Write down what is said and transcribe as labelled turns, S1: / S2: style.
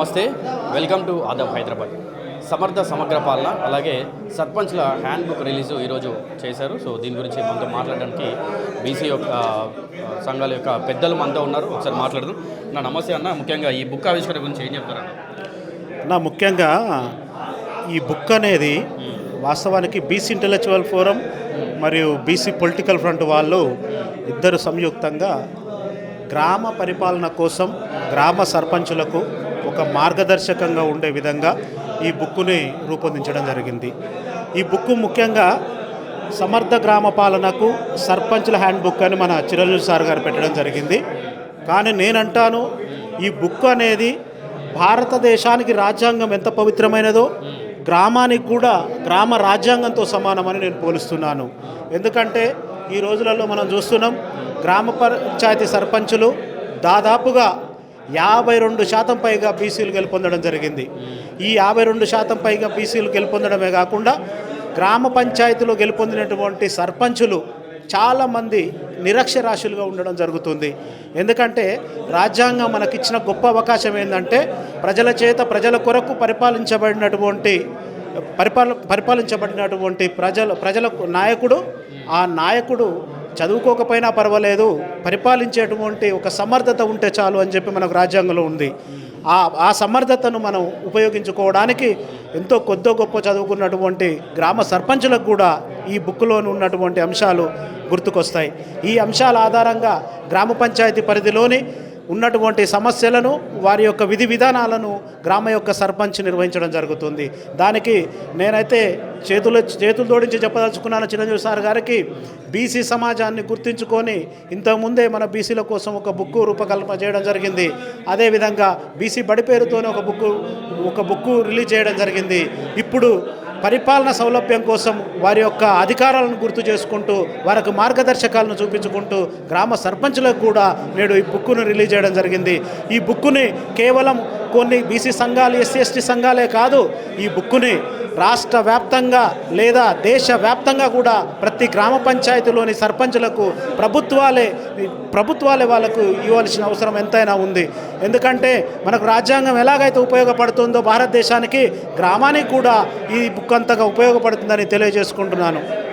S1: నమస్తే. Welcome to Aadab Hyderabad సమర్థ సమగ్ర పాలన అలాగే సర్పంచ్ల హ్యాండ్ బుక్ రిలీజు ఈరోజు చేశారు. సో దీని గురించి మనతో మాట్లాడడానికి బీసీ యొక్క సంఘాల యొక్క పెద్దలు మనతో ఉన్నారు. ఒకసారి మాట్లాడదాం. నా నమస్తే అన్న. ముఖ్యంగా ఈ బుక్ ఆవిష్కరణ గురించి ఏం చెప్తారా
S2: నా ముఖ్యంగా ఈ బుక్ అనేది వాస్తవానికి బీసీ ఇంటలెక్చువల్ ఫోరం మరియు బీసీ పొలిటికల్ ఫ్రంట్ వాళ్ళు ఇద్దరు సంయుక్తంగా గ్రామ పరిపాలన కోసం గ్రామ సర్పంచులకు ఒక మార్గదర్శకంగా ఉండే విధంగా ఈ బుక్కుని రూపొందించడం జరిగింది. ఈ బుక్ ముఖ్యంగా సమర్థ గ్రామ పాలనకు సర్పంచ్ల హ్యాండ్ బుక్ అని మన చిరంజీవి సార్ గారు పెట్టడం జరిగింది. కానీ నేనంటాను ఈ బుక్ అనేది భారతదేశానికి రాజ్యాంగం ఎంత పవిత్రమైనదో గ్రామానికి కూడా గ్రామ రాజ్యాంగంతో సమానమని నేను పోలుస్తున్నాను. ఎందుకంటే ఈ రోజులలో మనం చూస్తున్నాం గ్రామ పంచాయతీ సర్పంచులు దాదాపుగా యాభై రెండు శాతం పైగా బీసీలు గెలుపొందడం జరిగింది. ఈ యాభై రెండు శాతం పైగా బీసీలు గెలుపొందడమే కాకుండా గ్రామ పంచాయతీలో గెలుపొందినటువంటి సర్పంచులు చాలామంది నిరక్షరాశులుగా ఉండడం జరుగుతుంది. ఎందుకంటే రాజ్యాంగం మనకిచ్చిన గొప్ప అవకాశం ఏంటంటే ప్రజల చేత ప్రజల కొరకు పరిపాలించబడినటువంటి పరిపాల పరిపాలించబడినటువంటి ప్రజల ప్రజలకు నాయకుడు ఆ నాయకుడు చదువుకోకపోయినా పర్వాలేదు పరిపాలించేటువంటి ఒక సమర్థత ఉంటే చాలు అని చెప్పి మనకు రాజ్యాంగంలో ఉంది. ఆ ఆ సమర్థతను మనం ఉపయోగించుకోవడానికి ఎంతో కొద్దో గొప్ప చదువుకున్నటువంటి గ్రామ సర్పంచులకు కూడా ఈ బుక్లో ఉన్నటువంటి అంశాలు గుర్తుకొస్తాయి. ఈ అంశాల ఆధారంగా గ్రామ పంచాయతీ పరిధిలోని ఉన్నటువంటి సమస్యలను వారి యొక్క విధి విధానాలను గ్రామ యొక్క సర్పంచ్ నిర్వహించడం జరుగుతుంది. దానికి నేనైతే చేతులు చేతులు జోడించి చెప్పదలుచుకున్నాను చిరంజీవి సార్ గారికి. బీసీ సమాజాన్ని గుర్తించుకొని ఇంతకుముందే మన బీసీల కోసం ఒక బుక్ రూపకల్పన చేయడం జరిగింది. అదేవిధంగా బీసీ బడి పేరుతోనే ఒక బుక్ ఒక బుక్ రిలీజ్ చేయడం జరిగింది. ఇప్పుడు పరిపాలన సౌలభ్యం కోసం వారి యొక్క అధికారాలను గుర్తు చేసుకుంటూ వారికి మార్గదర్శకాలను చూపించుకుంటూ గ్రామ సర్పంచులకు కూడా నేడు ఈ బుక్కును రిలీజ్ చేయడం జరిగింది. ఈ బుక్కుని కేవలం కొన్ని బీసీ సంఘాలు ఎస్సీ ఎస్టీ సంఘాలే కాదు ఈ బుక్కుని రాష్ట్ర వ్యాప్తంగా లేదా దేశ వ్యాప్తంగా కూడా ప్రతి గ్రామ పంచాయతీలోని సర్పంచులకు ప్రభుత్వాలే ప్రభుత్వాలే వాళ్ళకు ఇవ్వాల్సిన అవసరం ఎంతైనా ఉంది. ఎందుకంటే మనకు రాజ్యాంగం ఎలాగైతే ఉపయోగపడుతుందో భారతదేశానికి గ్రామానికి కూడా ఈ బుక్ అంతగా ఉపయోగపడుతుందని తెలియజేసుకుంటున్నాను.